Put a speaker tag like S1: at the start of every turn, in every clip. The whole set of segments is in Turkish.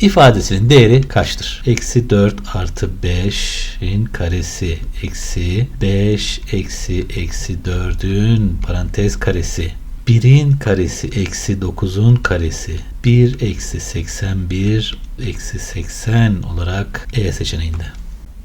S1: ifadesinin değeri kaçtır? Eksi 4 artı 5'in karesi eksi 5 eksi eksi 4'ün parantez karesi 1'in karesi eksi 9'un karesi 1 eksi 81 eksi 80 olarak E seçeneğinde.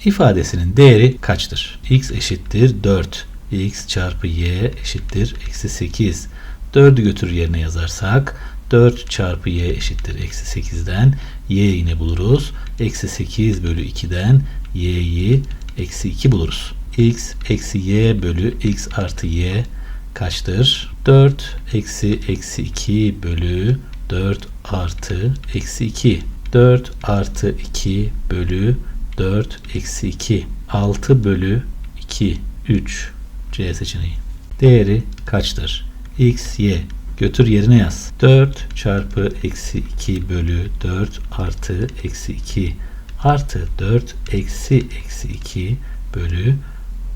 S1: İfadesinin değeri kaçtır? x eşittir 4. x çarpı y eşittir eksi 8. 4'ü götür yerine yazarsak 4 çarpı y eşittir eksi 8'den y yine buluruz. Eksi 8 bölü 2'den y'yi eksi 2 buluruz. x eksi y bölü x artı y kaçtır? 4 eksi eksi 2 bölü 4 artı eksi 2. 4 artı 2 bölü 4 eksi 2. 6 bölü 2. 3. C seçeneği. Değeri kaçtır? x, y. Götür yerine yaz. 4 çarpı eksi 2 bölü 4 artı eksi 2 artı 4 eksi eksi 2 bölü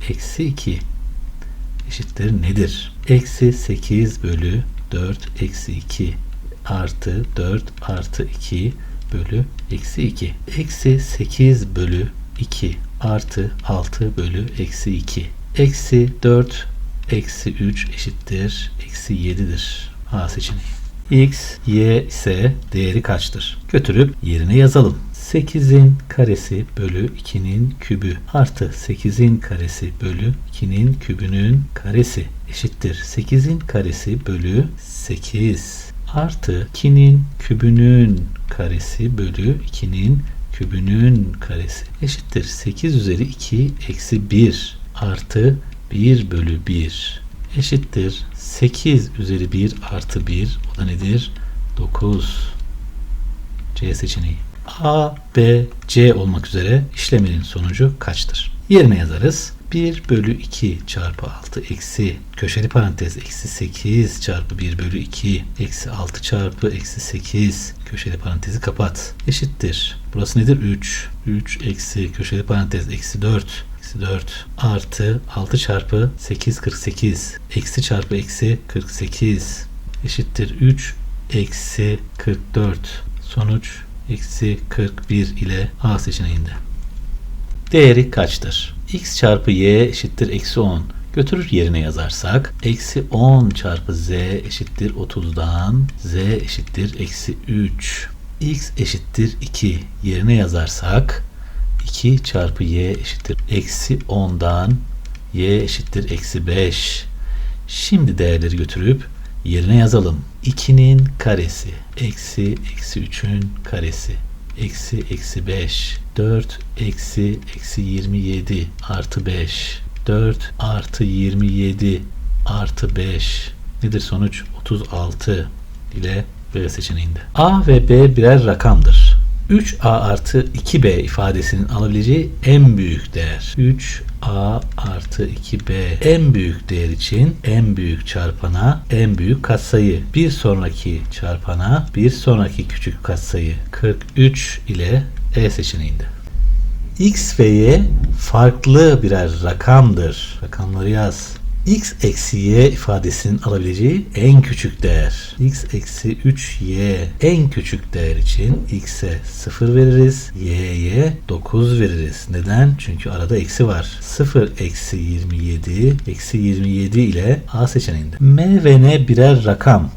S1: eksi 2 eşittir nedir? Eksi 8 bölü 4 eksi 2 artı 4 artı 2 bölü eksi 2. Eksi 8 bölü 2 artı 6 bölü eksi 2. Eksi 4 eksi 3 eşittir eksi 7'dir. A seçeneği. X, Y ise değeri kaçtır? Götürüp yerine yazalım. 8'in karesi bölü 2'nin kübü artı 8'in karesi bölü 2'nin kübünün karesi eşittir. 8'in karesi bölü 8 artı 2'nin kübünün karesi bölü 2'nin kübünün karesi eşittir. 8 üzeri 2 eksi 1 artı 1 bölü 1 eşittir. 8 üzeri 1 artı 1 o da nedir? 9. C seçeneği. A, B, C olmak üzere işlemenin sonucu kaçtır? Yerine yazarız. 1 bölü 2 çarpı 6 eksi köşeli parantez eksi 8 çarpı 1 bölü 2 eksi 6 çarpı eksi 8 köşeli parantezi kapat. Eşittir. Burası nedir? 3. 3 eksi köşeli parantez eksi 4 eksi 4 artı 6 çarpı 8 48 eksi çarpı eksi 48 eşittir 3 eksi 44 sonuç eksi 41 ile A seçeneğinde. Değeri kaçtır? x çarpı y eşittir eksi 10. Götürür yerine yazarsak eksi 10 çarpı z eşittir 30'dan z eşittir eksi 3. x eşittir 2 yerine yazarsak 2 çarpı y eşittir eksi 10'dan y eşittir eksi 5. Şimdi değerleri götürüp yerine yazalım. 2'nin karesi eksi eksi 3'ün karesi eksi eksi 5 4 eksi eksi 27 artı 5 4 artı 27 artı 5 nedir sonuç 36 ile B seçeneğinde. A ve B birer rakamdır. 3A artı 2B ifadesinin alabileceği en büyük değer. 3A artı 2B en büyük değer için en büyük çarpana en büyük katsayı. Bir sonraki çarpana bir sonraki küçük katsayı. 43 ile E seçeneğinde. X ve Y farklı birer rakamdır. Rakamları yaz. X eksi Y ifadesinin alabileceği en küçük değer. X eksi 3Y en küçük değer için X'e 0 veririz. Y'ye 9 veririz. Neden? Çünkü arada eksi var. 0 eksi 27 eksi 27 ile A seçeneğinde. M ve N birer rakam.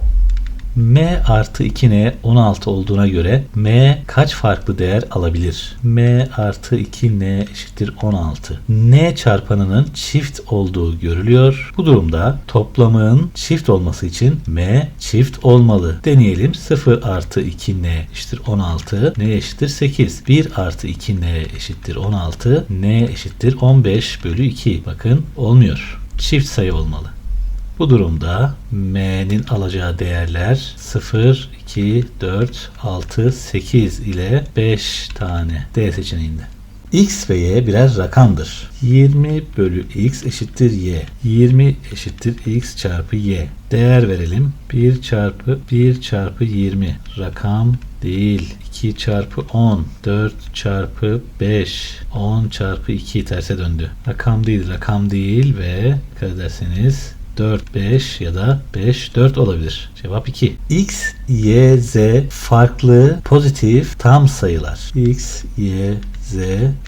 S1: M artı 2N 16 olduğuna göre M kaç farklı değer alabilir? M artı 2N eşittir 16. N çarpanının çift olduğu görülüyor. Bu durumda toplamın çift olması için M çift olmalı. Deneyelim. 0 artı 2N eşittir 16. N eşittir 8. 1 artı 2N eşittir 16. N eşittir 15 bölü 2. Bakın olmuyor. Çift sayı olmalı. Bu durumda m'nin alacağı değerler 0, 2, 4, 6, 8 ile 5 tane D seçeneğinde. X ve Y birer rakamdır. 20 bölü X eşittir Y. 20 eşittir X çarpı Y. Değer verelim. 1 çarpı 1 çarpı 20. Rakam değil. 2 çarpı 10. 4 çarpı 5. 10 çarpı 2 terse döndü. Rakam değil, rakam değil ve dikkat ederseniz 4 5 ya da 5 4 olabilir. Cevap 2. X, Y, Z farklı pozitif tam sayılar. X, Y, Z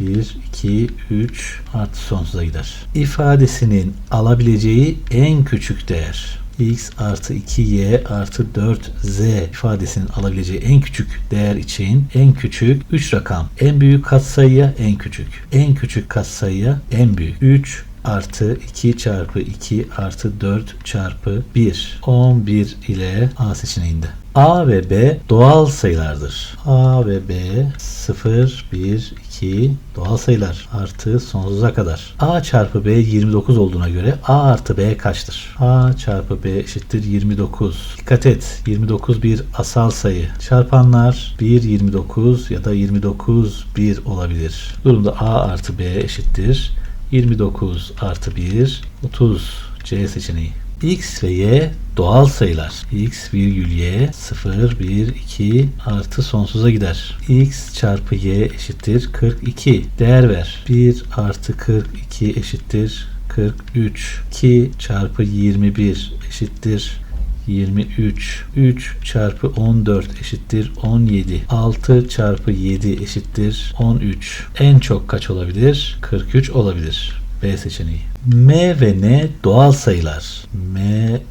S1: 1, 2, 3 artı sonsuza gider. İfadesinin alabileceği en küçük değer x artı 2y artı 4z ifadesinin alabileceği en küçük değer için en küçük 3 rakam. En büyük katsayıya en küçük. En küçük katsayıya en büyük. 3 artı 2 çarpı 2 artı 4 çarpı 1. 11 ile A seçeneğinde. A ve B doğal sayılardır. A ve B 0, 1, 2 doğal sayılar artı sonsuza kadar. A çarpı B 29 olduğuna göre A artı B kaçtır? A çarpı B eşittir 29. Dikkat et 29 bir asal sayı. Çarpanlar 1, 29 ya da 29, 1 olabilir. Durumda A artı B eşittir 29 artı 1 30 C seçeneği. X ve Y doğal sayılar. X virgül Y 0, 1, 2 artı sonsuza gider. X çarpı Y eşittir 42. Değer ver. 1 artı 42 eşittir 43. 2 çarpı 21 eşittir 23. 3 çarpı 14 eşittir 17. 6 çarpı 7 eşittir 13. En çok kaç olabilir? 43 olabilir. B seçeneği. M ve N doğal sayılar. M,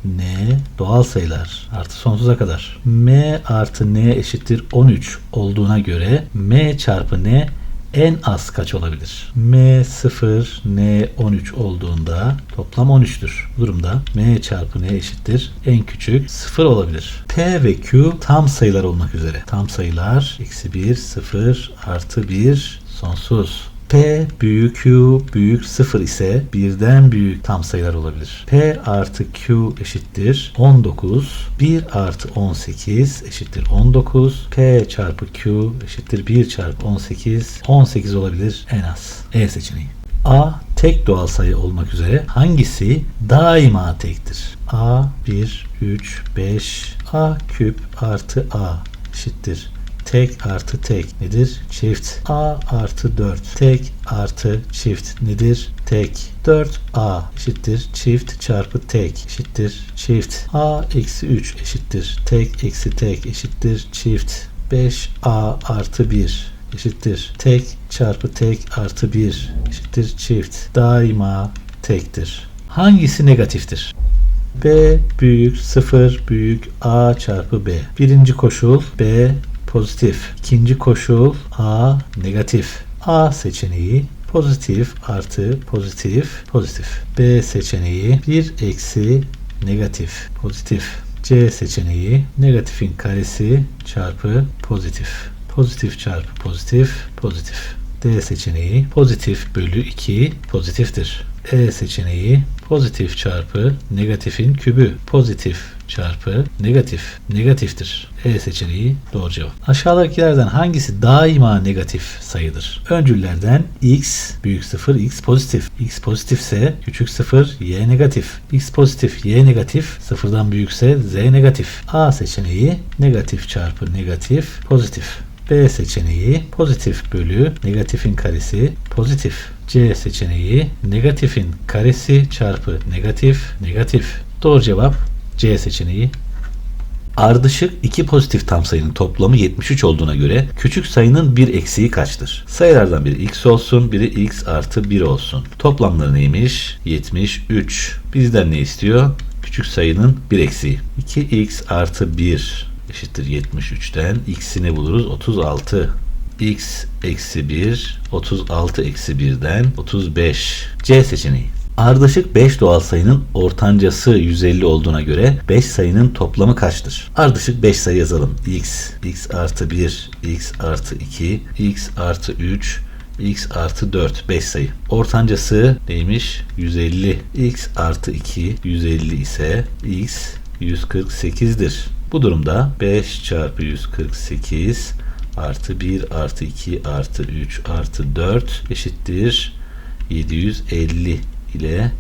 S1: N doğal sayılar. Artı sonsuza kadar. M artı N eşittir 13 olduğuna göre M çarpı N en az kaç olabilir? M 0, N 13 olduğunda toplam 13'tür. Bu durumda M çarpı N eşittir. En küçük 0 olabilir. P ve Q tam sayılar olmak üzere. Tam sayılar eksi 1, 0, artı 1, sonsuz. P büyük Q büyük 0 ise birden büyük tam sayılar olabilir. P artı Q eşittir 19. 1 artı 18 eşittir 19. P çarpı Q eşittir 1 çarpı 18. 18 olabilir en az. E seçeneği. A tek doğal sayı olmak üzere hangisi daima tektir? A 1, 3, 5, A küp artı A eşittir tek artı tek nedir? Çift. A artı 4. Tek artı çift nedir? Tek. 4A eşittir çift çarpı tek eşittir çift. A eksi 3 eşittir tek eksi tek eşittir çift. 5A artı 1 eşittir tek çarpı tek artı 1 eşittir çift. Daima tektir. Hangisi negatiftir? B büyük 0 büyük A çarpı B. Birinci koşul B pozitif. İkinci koşul A negatif. A seçeneği pozitif artı pozitif pozitif. B seçeneği 1 eksi negatif pozitif. C seçeneği negatifin karesi çarpı pozitif. Pozitif çarpı pozitif pozitif. D seçeneği pozitif bölü 2 pozitiftir. E seçeneği pozitif çarpı negatifin kübü pozitif çarpı negatif negatiftir. E seçeneği doğru cevap. Aşağıdakilerden hangisi daima negatif sayıdır? Öncüllerden x büyük 0 x pozitif. x pozitifse küçük 0 y negatif. x pozitif y negatif sıfırdan büyükse z negatif. A seçeneği negatif çarpı negatif pozitif. B seçeneği pozitif bölü negatifin karesi pozitif. C seçeneği negatifin karesi çarpı negatif negatif. Doğru cevap C seçeneği. Ardışık iki pozitif tam sayının toplamı 73 olduğuna göre küçük sayının bir eksiği kaçtır? Sayılardan biri x olsun, biri x artı 1 olsun. Toplamları neymiş? 73. Bizden ne istiyor? Küçük sayının bir eksiği. 2x artı 1 eşittir 73'ten x'ini buluruz 36 x eksi 1 36 eksi 1'den 35 C seçeneği Ardışık 5 doğal sayının ortancası 150 olduğuna göre 5 sayının toplamı kaçtır? Ardışık 5 sayı yazalım. x, x artı 1, x artı 2, x artı 3, x artı 4 5 sayı. Ortancası neymiş? 150. x artı 2 150 ise x 148'dir. Bu durumda 5 çarpı 148 artı 1 artı 2 artı 3 artı 4 eşittir 750 ile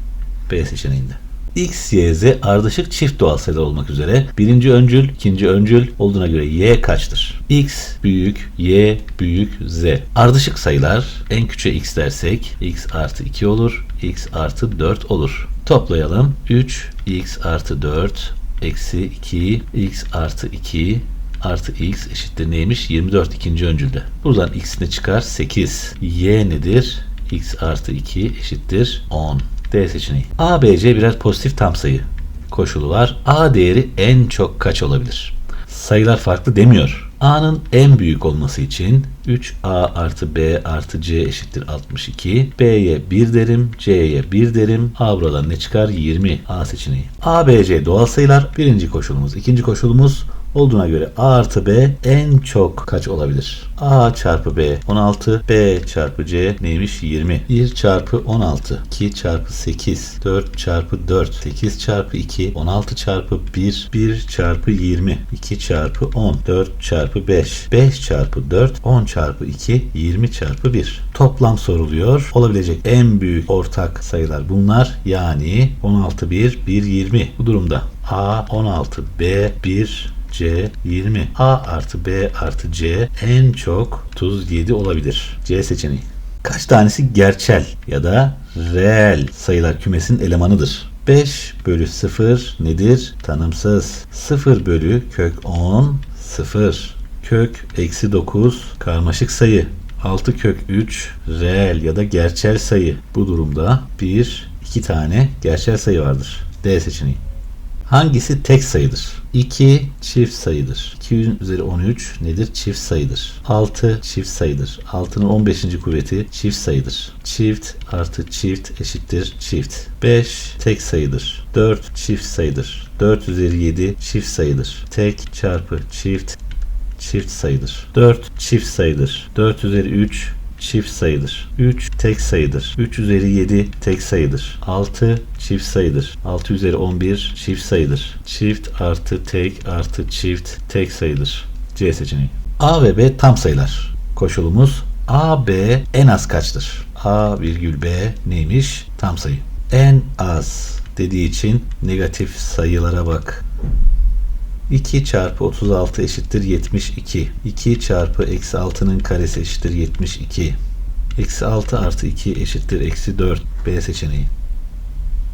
S1: B seçeneğinde. X, Y, Z ardışık çift doğal sayılar olmak üzere birinci öncül, ikinci öncül olduğuna göre Y kaçtır? X büyük, Y büyük, Z. Ardışık sayılar en küçüğe X dersek X artı 2 olur, X artı 4 olur. Toplayalım. 3x artı 4 eksi 2 x artı 2 artı x eşittir neymiş? 24 ikinci öncülde. Buradan x ne çıkar? 8. y nedir? X artı 2 eşittir 10. D seçeneği. A, B, C birer pozitif tam sayı koşulu var. A değeri en çok kaç olabilir? Sayılar farklı demiyor. A'nın en büyük olması için 3A artı B artı C eşittir 62. B'ye 1 derim, C'ye 1 derim. A buradan ne çıkar? 20. A seçeneği. A, B, C doğal sayılar. Birinci koşulumuz. İkinci koşulumuz olduğuna göre A artı B en çok kaç olabilir? A çarpı B 16, B çarpı C neymiş? 20. 1 çarpı 16, 2 çarpı 8, 4 çarpı 4, 8 çarpı 2, 16 çarpı 1, 1 çarpı 20, 2 çarpı 10, 4 çarpı 5, 5 çarpı 4, 10 çarpı 2, 20 çarpı 1. Toplam soruluyor. Olabilecek en büyük ortak sayılar bunlar. Yani 16, 1, 1, 20. Bu durumda A 16, B 1, C 20. A artı B artı C en çok 37 olabilir. C seçeneği. Kaç tanesi gerçel ya da reel sayılar kümesinin elemanıdır? 5 bölü 0 nedir? Tanımsız. 0 bölü kök 10 0. Kök eksi 9 karmaşık sayı. 6 kök 3 reel ya da gerçel sayı. Bu durumda 1, 2 tane gerçel sayı vardır. D seçeneği. Hangisi tek sayıdır? 2 çift sayıdır. 2 üzeri 13 nedir? Çift sayıdır. 6 çift sayıdır. 6'nın 15. kuvveti çift sayıdır. Çift artı çift eşittir çift. 5 tek sayıdır. 4 çift sayıdır. 4 üzeri 7 çift sayıdır. Tek çarpı çift çift sayıdır. 4 çift sayıdır. 4 üzeri 3 çift sayıdır. 3 tek sayıdır. 3 üzeri 7 tek sayıdır. 6 çift sayıdır. 6 üzeri 11 çift sayıdır. Çift artı tek artı çift tek sayıdır. C seçeneği. A ve B tam sayılar. Koşulumuz A, B en az kaçtır? A virgül B neymiş? Tam sayı. En az dediği için negatif sayılara bak. 2 çarpı 36 eşittir 72. 2 çarpı eksi 6'nın karesi eşittir 72. Eksi 6 artı 2 eşittir eksi 4. B seçeneği.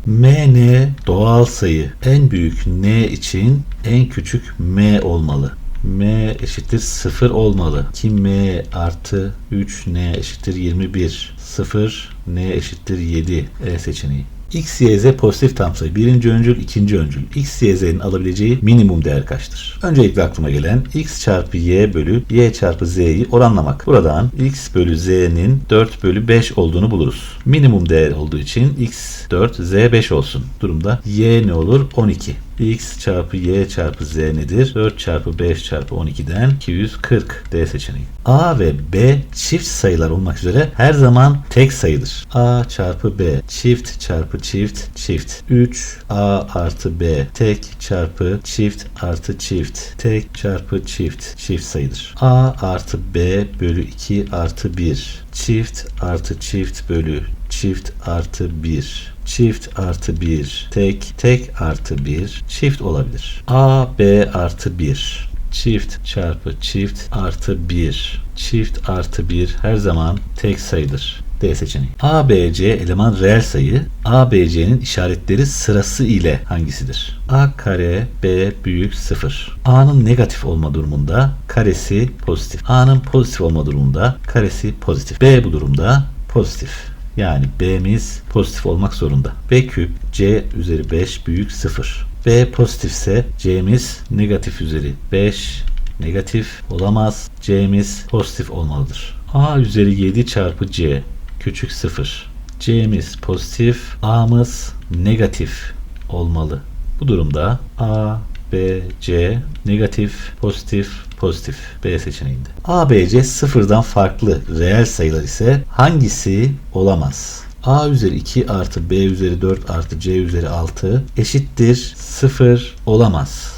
S1: MN doğal sayı. En büyük N için en küçük M olmalı. M eşittir 0 olmalı. Ki M artı 3 N eşittir 21. 0 N eşittir 7. E seçeneği. X, Y, Z pozitif tam sayı. Birinci öncül, ikinci öncül. X, Y, Z'nin alabileceği minimum değer kaçtır? Öncelikle aklıma gelen X çarpı Y bölü Y çarpı Z'yi oranlamak. Buradan X bölü Z'nin 4 bölü 5 olduğunu buluruz. Minimum değer olduğu için X 4, Z 5 olsun. Durumda Y ne olur? 12 x çarpı y çarpı z nedir? 4 çarpı 5 çarpı 12'den 240 D seçeneği. A ve B çift sayılar olmak üzere her zaman tek sayıdır. A çarpı B çift çarpı çift çift. 3 A artı B tek çarpı çift artı çift. Tek çarpı çift çift sayıdır. A artı B bölü 2 artı 1. Çift artı çift bölü çift artı 1 çift artı 1 tek tek artı 1 çift olabilir. A B artı 1 çift çarpı çift artı 1 çift artı 1 her zaman tek sayıdır. D seçeneği. A, B, C eleman reel sayı. A, B, C'nin işaretleri sırası ile hangisidir? A kare B büyük 0. A'nın negatif olma durumunda karesi pozitif. A'nın pozitif olma durumunda karesi pozitif. B bu durumda pozitif. Yani B'miz pozitif olmak zorunda. B küp C üzeri 5 büyük 0. B pozitifse C'miz negatif üzeri 5 negatif olamaz. C'miz pozitif olmalıdır. A üzeri 7 çarpı C küçük 0. C'miz pozitif, A'mız negatif olmalı. Bu durumda A, B, C negatif, pozitif, pozitif B seçeneğinde. A, B, C sıfırdan farklı reel sayılar ise hangisi olamaz? A üzeri 2 artı B üzeri 4 artı C üzeri 6 eşittir 0 olamaz.